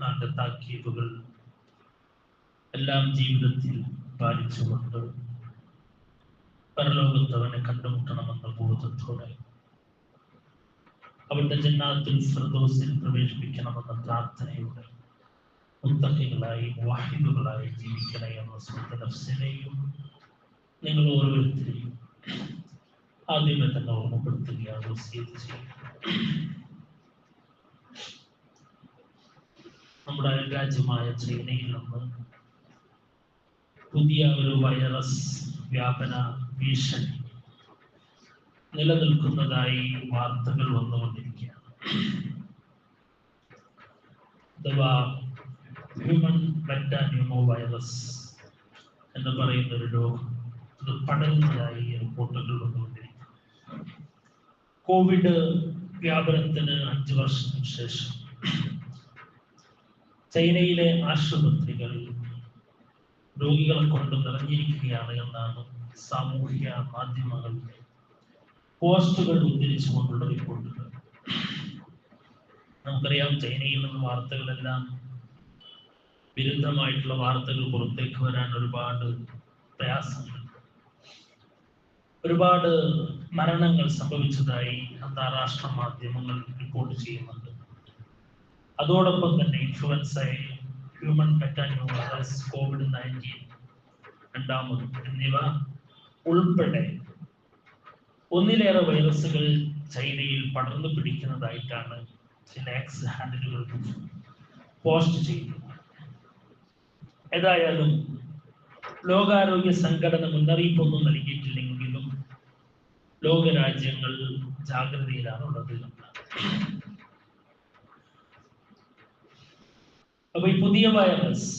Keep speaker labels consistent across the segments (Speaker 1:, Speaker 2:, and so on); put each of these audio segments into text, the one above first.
Speaker 1: നാന്റെ താക്കീതുകൾ എല്ലാം ജീവിതത്തിൽ പാലിച്ചുകൊണ്ട് പരലോകത്ത് അവനെ കണ്ടുമുട്ടണമെന്ന ബോധത്തോടെ അവന്റെ ജന്നാത്തിൽ ഫിർദൗസിൽ പ്രവേശിപ്പിക്കണമെന്ന പ്രാർത്ഥനയോടെ മുത്തഹികളായി വാഹിദുകളായി ജീവിക്കണേ എന്ന സ്വന്തം നിങ്ങൾ ഓരോരുത്തരെയും ആദ്യമേ തന്നെ ഓർമ്മപ്പെടുത്തുകയാണ്. വസീയത്ത് നമ്മുടെ അയൽരാജ്യമായ ചൈനയിൽ നിന്ന് പുതിയ ഒരു വൈറസ് വ്യാപന ഭീഷണി നിലനിൽക്കുന്നതായി വാർത്തകൾ വന്നുകൊണ്ടിരിക്കുകയാണ്. അഥവാ ഹ്യൂമൻ മെറ്റാന്യൂമോ വൈറസ് എന്ന് പറയുന്ന ഒരു രോഗം. അത് പടരുന്നതായി റിപ്പോർട്ടുകൾ വന്നുകൊണ്ടിരിക്കുന്നു. കോവിഡ് വ്യാപനത്തിന് അഞ്ചു വർഷത്തിന് ശേഷം ചൈനയിലെ ആശുപത്രികൾ രോഗികളെ കൊണ്ട് നിറഞ്ഞിരിക്കുകയാണ് എന്നാണ് സാമൂഹ്യ മാധ്യമങ്ങൾ പോസ്റ്റുകൾ ഉദ്ധരിച്ചുകൊണ്ടുള്ള റിപ്പോർട്ടുകൾ. നമുക്കറിയാം ചൈനയിൽ നിന്ന് വാർത്തകളെല്ലാം വിരുദ്ധമായിട്ടുള്ള വാർത്തകൾ പുറത്തേക്ക് വരാൻ ഒരുപാട് പ്രയാസങ്ങൾ ഒരുപാട് മരണങ്ങൾ സംഭവിച്ചതായി അന്താരാഷ്ട്ര മാധ്യമങ്ങൾ റിപ്പോർട്ട് ചെയ്യുന്നുണ്ട്. അതോടൊപ്പം തന്നെ influenza human metapneumo covid nineteen രണ്ടാമത് എന്നിവ ഉൾപ്പെടെ ഒന്നിലേറെ വൈറസുകൾ ചൈനയിൽ പടർന്നു പിടിക്കുന്നതായിട്ടാണ് ചില എക്സ് ഹാൻഡിലുകൾ പോസ്റ്റ് ചെയ്തത് ഏതായാലും ലോകാരോഗ്യ സംഘടന മുന്നറിയിപ്പൊന്നും നൽകിയിട്ടില്ലെങ്കിലും ലോകരാജ്യങ്ങൾ ജാഗ്രതയിലാണുള്ളത്. അപ്പൊ ഈ പുതിയ വൈറസ്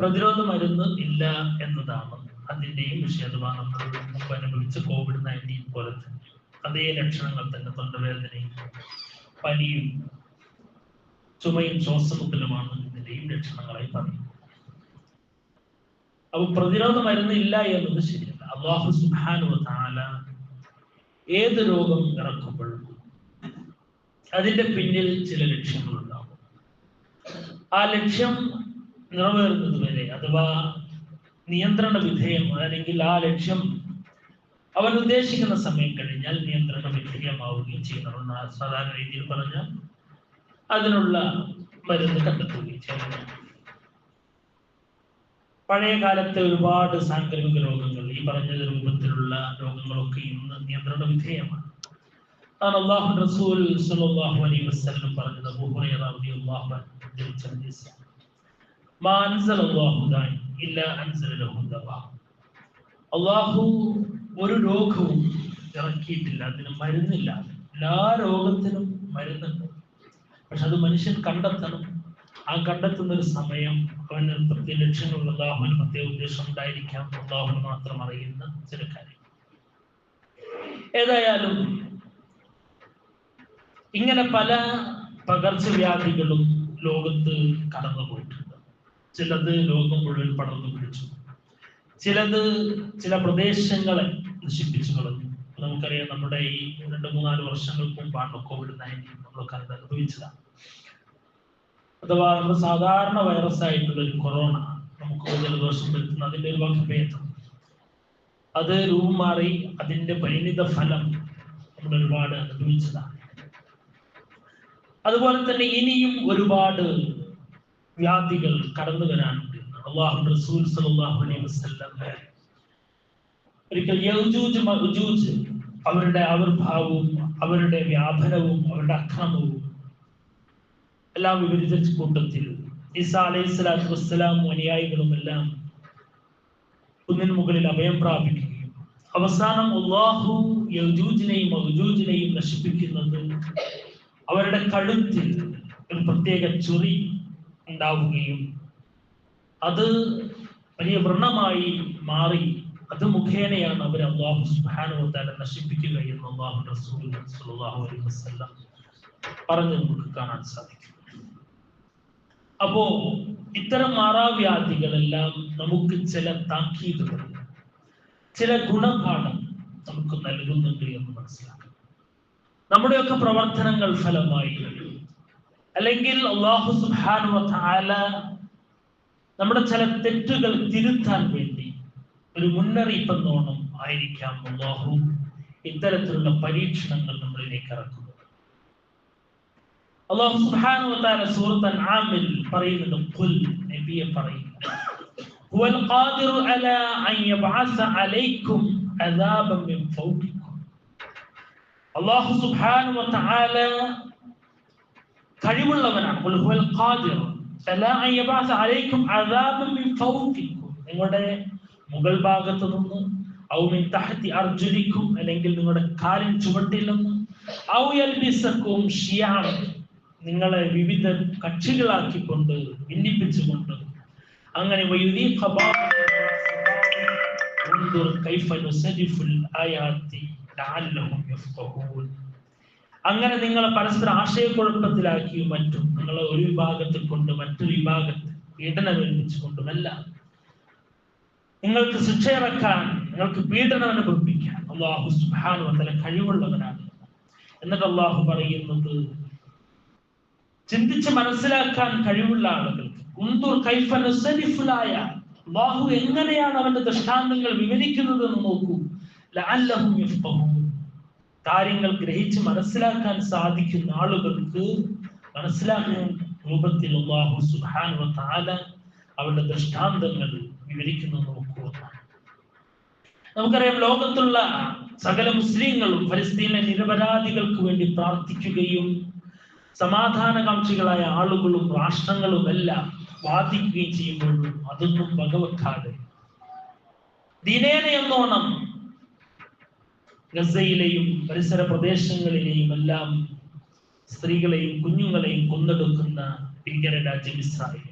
Speaker 1: പ്രതിരോധ മരുന്ന് ഇല്ല എന്നതാണ് അതിന്റെയും വിഷയം. നമ്മൾ അനുഭവിച്ച കോവിഡ് നയന്റീൻ പോലെ തന്നെ. അതേ ലക്ഷണങ്ങൾ തന്നെ തൊണ്ടവേദനയും പനിയും ചുമയും ശ്വാസമുട്ടലുമാണ് ഇതിന്റെയും ലക്ഷണങ്ങളായി പറയുന്നത്. അപ്പൊ പ്രതിരോധ മരുന്ന് ഇല്ല എന്നത് ശരിയല്ല. അള്ളാഹു സുഹാനു ഏത് രോഗം ഇറക്കുമ്പോഴും അതിന്റെ പിന്നിൽ ചില ലക്ഷ്യങ്ങളുണ്ടാവും ആ ലക്ഷ്യം നിറവേറുന്നത് വരെ അഥവാ നിയന്ത്രണ വിധേയം അല്ലെങ്കിൽ ആ ലക്ഷ്യം അവൻ ഉദ്ദേശിക്കുന്ന സമയം കഴിഞ്ഞാൽ നിയന്ത്രണ വിധേയമാവുകയും ചെയ്യുന്നതാണ് സാധാരണ രീതിയിൽ പറഞ്ഞ അതിനുള്ള മരുന്ന് കണ്ടെത്തുകയും ചെയ്യുന്നു. പഴയ കാലത്തെ ഒരുപാട് സാംക്രമിക രോഗങ്ങൾ ഈ പറഞ്ഞ രൂപത്തിലുള്ള രോഗങ്ങളൊക്കെ ഇന്ന് നിയന്ത്രണ വിധേയമാണ്. അതാണ് അള്ളാഹു റസൂൽ സല്ലല്ലാഹു അലൈഹി വസല്ലം പറഞ്ഞത്. അബൂ ഹുറൈറ റളിയല്ലാഹു അൻഹു ഹദീസ് മാ അൻസല അല്ലാഹു ദാൻ ഇല്ല അൻസല ലഹു ദവാ. അള്ളാഹു ഒരു രോഗവും ഇറക്കിയിട്ടില്ല. അതിന് മരുന്നില്ല. എല്ലാ രോഗത്തിനും മരുന്നുണ്ട്. പക്ഷെ അത് മനുഷ്യൻ കണ്ടെത്തണം. ആ കണ്ടെത്തുന്ന ഒരു സമയം അവന് പ്രത്യേക ലക്ഷ്യങ്ങളുള്ള അള്ളാഹുവിന് പ്രത്യേക ഉദ്ദേശം ഉണ്ടായിരിക്കാം. അള്ളാഹുന് മാത്രം അറിയുന്ന ചില കാര്യം ഏതായാലും ഇങ്ങനെ പല പകർച്ചവ്യാധികളും ലോകത്ത് കടന്നു പോയിട്ടുണ്ട് ചിലത് ലോകം മുഴുവൻ പടർന്നു പിടിച്ചു. ചിലത് ചില പ്രദേശങ്ങളെ നശിപ്പിച്ചു കളഞ്ഞു. നമുക്കറിയാം നമ്മുടെ ഈ രണ്ട് മൂന്നാൽ വർഷങ്ങൾക്ക് മുമ്പാണ് കോവിഡ് നയന്റീൻ നമ്മളൊക്കെ അത് അനുഭവിച്ചതാണ്. അഥവാ നമ്മുടെ സാധാരണ വൈറസ് ആയിട്ടുള്ള ഒരു കൊറോണ നമുക്ക് ജലദോഷം വരുത്തുന്ന അതിന്റെ ഒരു വകഭേദം. അത് രൂപം മാറി അതിന്റെ പരിണിത ഫലം നമ്മൾ ഒരുപാട് അനുഭവിച്ചതാണ്. അതുപോലെ തന്നെ ഇനിയും ഒരുപാട് വ്യാധികൾ കടന്നു വരാനുണ്ട്. റസൂൽ സല്ലല്ലാഹു അലൈഹി വസല്ലം യൗജൂജ് അവരുടെ ആവിർഭാവവും അവരുടെ വ്യാപനവും അവരുടെ അക്രമവും എല്ലാം വിവരിച്ച കൂട്ടത്തിൽ ഈസാ അലൈഹി സ്വലാത്തു വസ്സലാം അനുയായികളും എല്ലാം കുന്നിന് മുകളിൽ അഭയം പ്രാപിക്കുകയും അവസാനം യൗജൂജിനെയും മൗജൂജിനെയും നശിപ്പിക്കുന്നത് അവരുടെ കഴുത്തിൽ ഒരു പ്രത്യേക ചൊറി ഉണ്ടാവുകയും അത് വലിയ വ്രണമായി മാറി അത് മുഖേനയാണ് അവർ അള്ളാഹു സുബാനുവത്താലെ നശിപ്പിക്കുക എന്ന് അള്ളാഹു റസൂൽ സല്ലല്ലാഹു അലൈഹി വസല്ലം പറഞ്ഞു നമുക്ക് കാണാൻ സാധിക്കും. അപ്പോ ഇത്തരം മാറാവ്യാധികളെല്ലാം നമുക്ക് ചില താക്കീതുകൾ ചില ഗുണപാഠം നമുക്ക് നൽകുന്നുണ്ട് എന്ന് മനസ്സിലാക്കണം നമ്മുടെയൊക്കെ പ്രവർത്തനങ്ങൾ ഫലമായി അല്ലെങ്കിൽ അള്ളാഹു സുബ്ഹാനഹു താല നമ്മുടെ ചില തെറ്റുകൾ തിരുത്താൻ വേണ്ടി ഒരു മുന്നറിയിപ്പ് എന്നോണം ആയിരിക്കാം അള്ളാഹു ഇത്തരത്തിലുള്ള പരീക്ഷണങ്ങൾ നമ്മളിലേക്ക് ഇറക്കുന്നത് അള്ളാഹു സുബ്ഹാനഹു വതആല സൂറത്ത് അൻആമിൽ പറയുന്നുണ്ട് ഖുൽ നബിയെ പറയുക هو القادر على أن يبعث عليكم عذابا من فوقكم അള്ളാഹു സുബാനു വതആല കഴിവുള്ളവനാണ്. നിങ്ങളുടെ മുകൾ ഭാഗത്ത് നിന്ന് മിൻ തഹത്തി അർജുനിക്കും അല്ലെങ്കിൽ നിങ്ങളുടെ കാലിൻ ചുവട്ടിൽ നിന്ന് ഔ എൽബിസക്കും ഷിയാണ് നിങ്ങളെ വിവിധ കക്ഷികളാക്കിക്കൊണ്ട് ഭിന്നിപ്പിച്ചുകൊണ്ട് അങ്ങനെ വൈദിക കൈഫ നുസരിഫുൽ ആയാത്തി. അങ്ങനെ നിങ്ങളെ പരസ്പര ആശയക്കുഴപ്പത്തിലാക്കിയും മറ്റും നിങ്ങളെ ഒരു വിഭാഗത്തിൽ കൊണ്ട് മറ്റൊരു വിഭാഗത്തിൽ പീഡനം ഏൽപ്പിച്ചുകൊണ്ടുമല്ല നിങ്ങൾക്ക് ശിക്ഷയിറക്കാൻ നിങ്ങൾക്ക് പീഡനം അനുഭവിപ്പിക്കാൻ അള്ളാഹു സുഹാനു തല കഴിവുള്ളവനാണ്. എന്നിട്ട് അള്ളാഹു പറയുന്നത് ചിന്തിച്ച് മനസ്സിലാക്കാൻ കഴിവുള്ള ആളുകൾക്ക് അള്ളാഹു എങ്ങനെയാണ് അവന്റെ ദൃഷ്ടാന്തങ്ങൾ വിവരിക്കുന്നത് എന്ന് നോക്കൂ. കാര്യങ്ങൾ ഗ്രഹിച്ച് മനസ്സിലാക്കാൻ സാധിക്കുന്ന ആളുകൾക്ക് മനസ്സിലാക്കുന്ന രൂപത്തിൽ അവരുടെ ദൃഷ്ടാന്തങ്ങൾ വിവരിക്കുന്നു നോക്കുക നമുക്കറിയാം ലോകത്തുള്ള സകല മുസ്ലിങ്ങളും ഫലസ്തീനിലെ നിരപരാധികൾക്ക് വേണ്ടി പ്രാർത്ഥിക്കുകയും സമാധാനകാംക്ഷികളായ ആളുകളും രാഷ്ട്രങ്ങളും എല്ലാം വാദിക്കുകയും ചെയ്യുമ്പോഴും അതൊന്നും വകവെക്കാതെ ദിനേന എന്നോണം ഗസയിലെയും പരിസര പ്രദേശങ്ങളിലെയും എല്ലാം സ്ത്രീകളെയും കുഞ്ഞുങ്ങളെയും കൊന്നെടുക്കുന്ന ഭീകര രാജ്യം ഇസ്രായേൽ.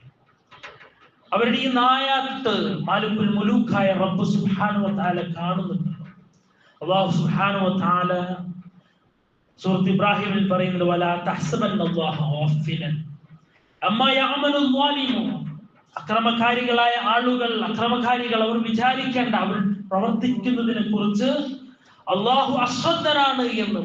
Speaker 1: അവരുടെ ഈ നായാത്ത് മാലുക്കുൽ മുലൂക്കായ റബ്ബ് സുബ്ഹാനഹു താല കാണുന്നുണ്ട് അള്ളാഹു സുബ്ഹാനഹു താല സുഹൃത്ത് ഇബ്രാഹിമിൽ പറയുന്നത് അക്രമകാരികളായ ആളുകൾ അക്രമകാരികൾ അവർ വിചാരിക്കേണ്ട അവർ പ്രവർത്തിക്കുന്നതിനെ കുറിച്ച് അള്ളാഹു അശ്രദ്ധനാണ് എന്ന്.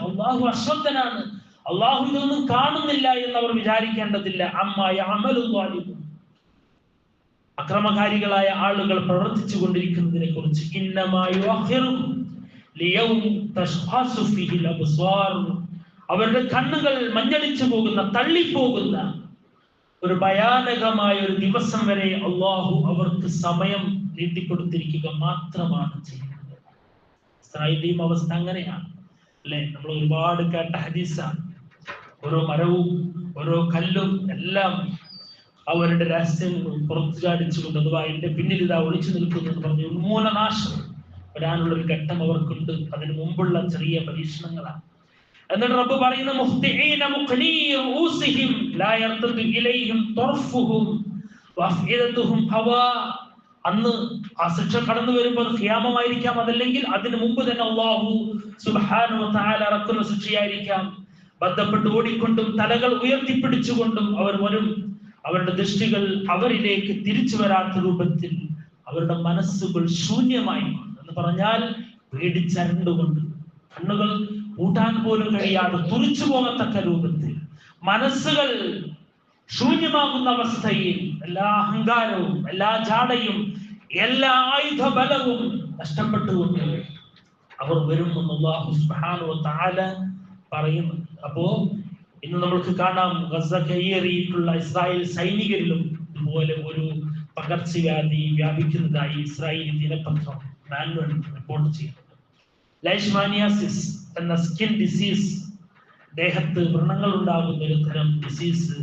Speaker 1: അള്ളാഹു അശ്രദ്ധനാണ് അള്ളാഹു ഇതൊന്നും കാണുന്നില്ല എന്ന് അവർ വിചാരിക്കേണ്ടതില്ല. അമ്മായ അമലും അക്രമകാരികളായ ആളുകൾ പ്രവർത്തിച്ചു കൊണ്ടിരിക്കുന്നതിനെ കുറിച്ച് അവരുടെ കണ്ണുകൾ മഞ്ഞടിച്ചു പോകുന്ന തള്ളിപ്പോകുന്ന ഒരു ഭയാനകമായ ഒരു ദിവസം വരെ അള്ളാഹു അവർക്ക് സമയം നീട്ടിക്കൊടുത്തിരിക്കുക മാത്രമാണ് ചെയ്യുന്നത്. അവസ്ഥ അങ്ങനെയാണ്. അല്ലെ? നമ്മൾ ഒരുപാട് കേട്ട ഹദീസാണ്. ഓരോ മരവും ഓരോ കല്ലും എല്ലാം അവരുടെ രഹസ്യങ്ങൾ പുറത്തു ചാടിച്ചുകൊണ്ട് അഥവാ എന്റെ പിന്നിൽ ഇതാ ഒളിച്ചു നിൽക്കുന്നു എന്ന് പറഞ്ഞ് ഉന്മൂലനാശം വരാനുള്ള ഒരു ഘട്ടം അവർക്കുണ്ട്. അതിനു മുമ്പുള്ള ചെറിയ പരീക്ഷണങ്ങളാണ്. എന്നിട്ട് റബ്ബ് പറയുന്ന മുഖ്തിഈന അന്ന് ആ ശിക്ഷ കടന്നു വരുമ്പോൾ ഖിയാമമായിരിക്കാം അതല്ലെങ്കിൽ അതിനു മുമ്പ് തന്നെ അള്ളാഹു തആല ഇറക്കുന്ന ശിക്ഷയായിരിക്കാം. ബന്ധപ്പെട്ട് ഓടിക്കൊണ്ടും തലകൾ ഉയർത്തിപ്പിടിച്ചുകൊണ്ടും അവർ വരും. അവരുടെ ദൃഷ്ടികൾ അവരിലേക്ക് തിരിച്ചു വരാത്ത രൂപത്തിൽ അവരുടെ മനസ്സുകൾ ശൂന്യമായി എന്ന് പറഞ്ഞാൽ പേടിച്ചരണ്ടുകൊണ്ട്. കണ്ണുകൾ കൂട്ടാൻ പോലും കഴിയാതെ തുറിച്ചു പോകത്തക്ക രൂപത്തിൽ. മനസ്സുകൾ ശൂന്യമാകുന്ന അവസ്ഥയിൽ എല്ലാ അഹങ്കാരവും എല്ലാ ജാടയും എല്ലാ ആയുധ ബലവും നഷ്ടപ്പെട്ടുകൊണ്ട് അവർ വരുമെന്ന് അള്ളാഹു സുബ്ഹാനഹു തആല പറയുന്നു. അപ്പോ ഇന്ന് നമ്മൾക്ക് കാണാം ഗസ കയ്യേറിയിട്ടുള്ള ഇസ്രായേൽ സൈനികരിലും ഇതുപോലെ ഒരു പകർച്ചവ്യാധി വ്യാപിക്കുന്നതായി ഇസ്രായേലി ദിനപത്രം റിപ്പോർട്ട് ചെയ്യുന്നുണ്ട് ലൈഷ്മാനിയാസിസ് എന്ന സ്കിൻ ഡിസീസ് ദേഹത്ത് വ്രണങ്ങൾ ഉണ്ടാകുന്ന ഒരു തരം ഡിസീസ്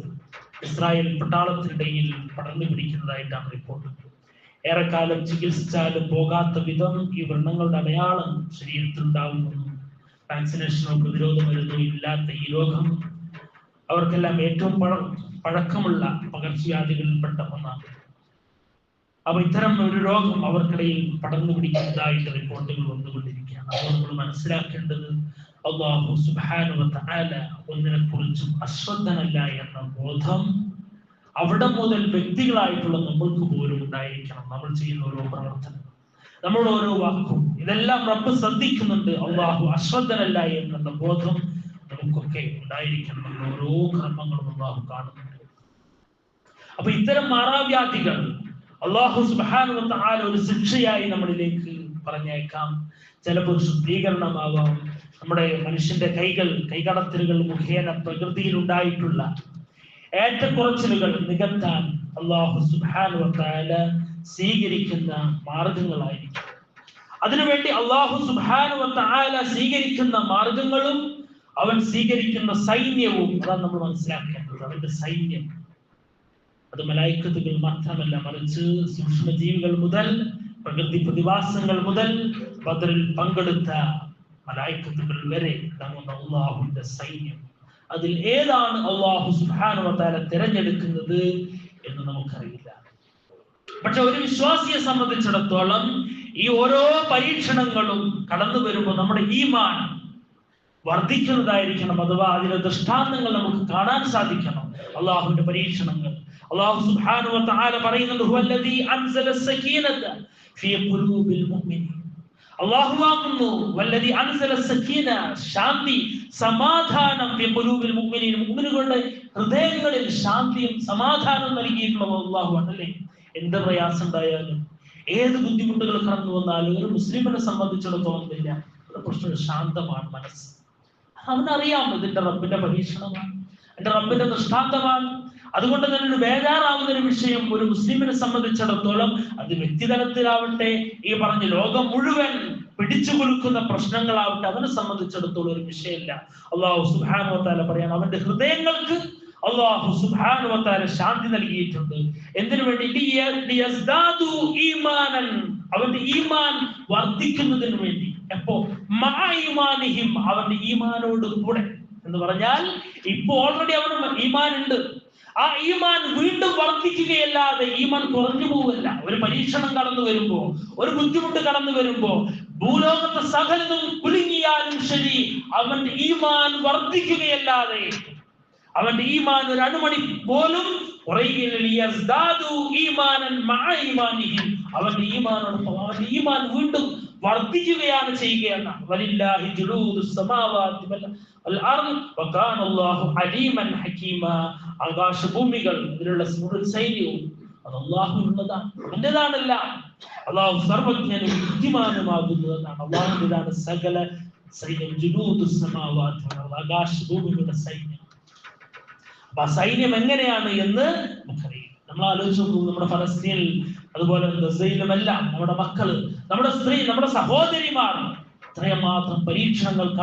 Speaker 1: ഇസ്രായേൽ പട്ടാളത്തിനിടയിൽ പടർന്നു പിടിക്കുന്നതായിട്ടാണ് റിപ്പോർട്ട്. ഏറെക്കാലം ചികിത്സിച്ചാലും പോകാത്ത വിധം ഈ വ്രണങ്ങളുടെ അടയാളം ശരീരത്തിൽ ഉണ്ടാവുന്നു വാക്സിനേഷനോ പ്രതിരോധ മരുന്നോ ഇല്ലാത്ത ഈ രോഗം അവർക്കെല്ലാം ഏറ്റവും പഴ പഴക്കമുള്ള പകർച്ചവ്യാധികളിൽപ്പെട്ട ഒന്നാണ്. അപ്പൊ ഇത്തരം ഒരു രോഗം അവർക്കിടയിൽ പടർന്നു പിടിക്കുന്നതായിട്ട് റിപ്പോർട്ടുകൾ വന്നുകൊണ്ടിരിക്കുകയാണ്. അപ്പോൾ നമ്മൾ മനസ്സിലാക്കേണ്ടത് അള്ളാഹു സുബാനു തആല ഒന്നിനെ കുറിച്ചും അശ്രദ്ധനല്ല എന്ന ബോധം അവിടെ മുതൽ വ്യക്തികളായിട്ടുള്ള നമ്മൾക്ക് പോലും ഉണ്ടായിരിക്കണം. നമ്മൾ ചെയ്യുന്ന ഓരോ പ്രവർത്തനം നമ്മുടെ ഓരോ വാക്കും. ഇതെല്ലാം റബ്ബ് ശ്രദ്ധിക്കുന്നുണ്ട്. അള്ളാഹു അശ്രദ്ധനല്ല എന്നുള്ള ബോധം നമുക്കൊക്കെ ഉണ്ടായിരിക്കണം നമ്മുടെ ഓരോ കർമ്മങ്ങളും അള്ളാഹു കാണുന്നുണ്ട്. അപ്പൊ ഇത്തരം മാറാവ്യാധികൾ അള്ളാഹു സുബാനുവത്ത ഒരു ശിക്ഷയായി നമ്മളിലേക്ക് പറഞ്ഞേക്കാം ചിലപ്പോൾ ശുദ്ധീകരണമാവാം. നമ്മുടെ മനുഷ്യന്റെ കൈകൾ കൈകടത്തലുകൾ മുഖേന പ്രകൃതിയിൽ ഉണ്ടായിട്ടുള്ള ഏറ്റക്കുറച്ചിലുകൾ നികത്താൻ അള്ളാഹു ആല സ്വീകരിക്കുന്ന മാർഗങ്ങളായിരിക്കും. അതിനുവേണ്ടി അള്ളാഹു ആല സ്വീകരിക്കുന്ന മാർഗങ്ങളും അവൻ സ്വീകരിക്കുന്ന സൈന്യവും അതാണ് നമ്മൾ മനസ്സിലാക്കേണ്ടത്. അവന്റെ സൈന്യം. അത് മലായിക്കത്തുകൾ മാത്രമല്ല മറിച്ച് സൂക്ഷ്മജീവികൾ മുതൽ പ്രകൃതി പ്രതിഭാസങ്ങൾ മുതൽ ബദറിൽ പങ്കെടുത്ത മലായിക്കത്തുകൾ വരെ അടങ്ങുന്ന അള്ളാഹുവിന്റെ സൈന്യം. അതിൽ ഏതാണ് അള്ളാഹു സുബാനുവത്താല തിരഞ്ഞെടുക്കുന്നത് എന്ന് നമുക്കറിയില്ല. പക്ഷെ ഒരു വിശ്വാസിയെ സംബന്ധിച്ചിടത്തോളം ഈ ഓരോ പരീക്ഷണങ്ങളും കടന്നു വരുമ്പോൾ നമ്മുടെ ഈമാൻ വർദ്ധിക്കുന്നതായിരിക്കണം അഥവാ അതിലെ ദൃഷ്ടാന്തങ്ങൾ നമുക്ക് കാണാൻ സാധിക്കണം. അള്ളാഹുവിന്റെ പരീക്ഷണങ്ങൾ. അള്ളാഹു സുബ്ഹാനഹു വ തആല പറയുന്നുണ്ട് ഹുവല്ലദീ അൻസല ഫീ ഖുലൂബിൽ അള്ളാഹു വല്ലതി അൻസല ശാന്തി സമാധാനം ഖുലൂബിൽ മുഅ്മിനീൻ മുഅ്മിനുകളുടെ ഹൃദയങ്ങളിൽ ശാന്തിയും സമാധാനം നൽകിയിട്ടുള്ളത് അള്ളാഹു അല്ലേ എന്ത് പ്രയാസം ഉണ്ടായാലും ഏത് ബുദ്ധിമുട്ടുകൾ കടന്നു വന്നാലും ഒരു മുസ്ലിമിനെ സംബന്ധിച്ചിടത്തോളം ഇല്ല പ്രശ്നം ശാന്തമാണ് മനസ്സ്. അവനറിയാം ഇതിന്റെ റബ്ബിന്റെ പരീക്ഷണമാണ് എന്റെ റബ്ബിന്റെ ദൃഷ്ടാന്തമാണ്. അതുകൊണ്ട് തന്നെ ഒരു ബേജാറാവുന്ന ഒരു വിഷയം ഒരു മുസ്ലിമിനെ സംബന്ധിച്ചിടത്തോളം അത് വ്യക്തിതലത്തിലാവട്ടെ ഈ പറഞ്ഞ ലോകം മുഴുവൻ പിടിച്ചു കൊടുക്കുന്ന പ്രശ്നങ്ങളാവട്ടെ അവനെ സംബന്ധിച്ചിടത്തോളം ഒരു വിഷയമില്ല. അള്ളാഹു സുഹാനുവത്താല പറയാൻ അവന്റെ ഹൃദയങ്ങൾക്ക് അള്ളാഹു സുഹാനുവത്താല ശാന്തി നൽകിയിട്ടുണ്ട്. എന്തിനു വേണ്ടി അവന്റെ ഈമാൻ വർദ്ധിക്കുന്നതിന് വേണ്ടി. എപ്പോ? അവന്റെ ഈമാനോട് കൂടെ എന്ന് പറഞ്ഞാൽ ഇപ്പൊ ഓൾറെഡി അവന് ഈമാൻ ഉണ്ട് ആ ഈമാൻ വീണ്ടും വർദ്ധിക്കുകയല്ലാതെ ഈമാൻ കുറഞ്ഞു പോവല്ല ഒരു പരീക്ഷണം കടന്നു വരുമ്പോ ഒരു ബുദ്ധിമുട്ട് കടന്നു വരുമ്പോ ഭൂലോകത്തെ സകലതും കുലുങ്ങിയാലും ശരി അവന്റെ ഈമാൻ വർദ്ധിക്കുകയല്ലാതെ അവന്റെ ഈമാൻ ഒരു അണുമണി പോലും. അവന്റെ ഈമാനോടൊപ്പം അവന്റെ ഈമാൻ വീണ്ടും വർദ്ധിക്കുകയാണ് ചെയ്യുകയാണ് ആകാശഭൂമികൾ ഇതിലുള്ള സൈന്യവും അത് അള്ളാഹുവിനുള്ളതാണ്. അവന്റെതാണല്ല അള്ളാഹു സർവജ്ഞനും ബുദ്ധിമാനുമാകുന്നതെന്നാണ്. അള്ളാഹുവിന്റെതാണ് സകല സൈന്യം. ജുലൂദുസ് സമാവാതി ആകാശഭൂമികളുടെ സൈന്യം. അപ്പൊ ആ സൈന്യം എങ്ങനെയാണ് എന്ന് നമുക്കറിയാം. നമ്മൾ ആലോചിച്ച് നോക്കൂ നമ്മുടെ ഫലസ്തീനിൽ അതുപോലെ ഗസയിലുമെല്ലാം നമ്മുടെ മക്കൾ നമ്മുടെ സ്ത്രീ നമ്മുടെ സഹോദരിമാർ ഇത്രയും മാത്രം പരീക്ഷണങ്ങൾ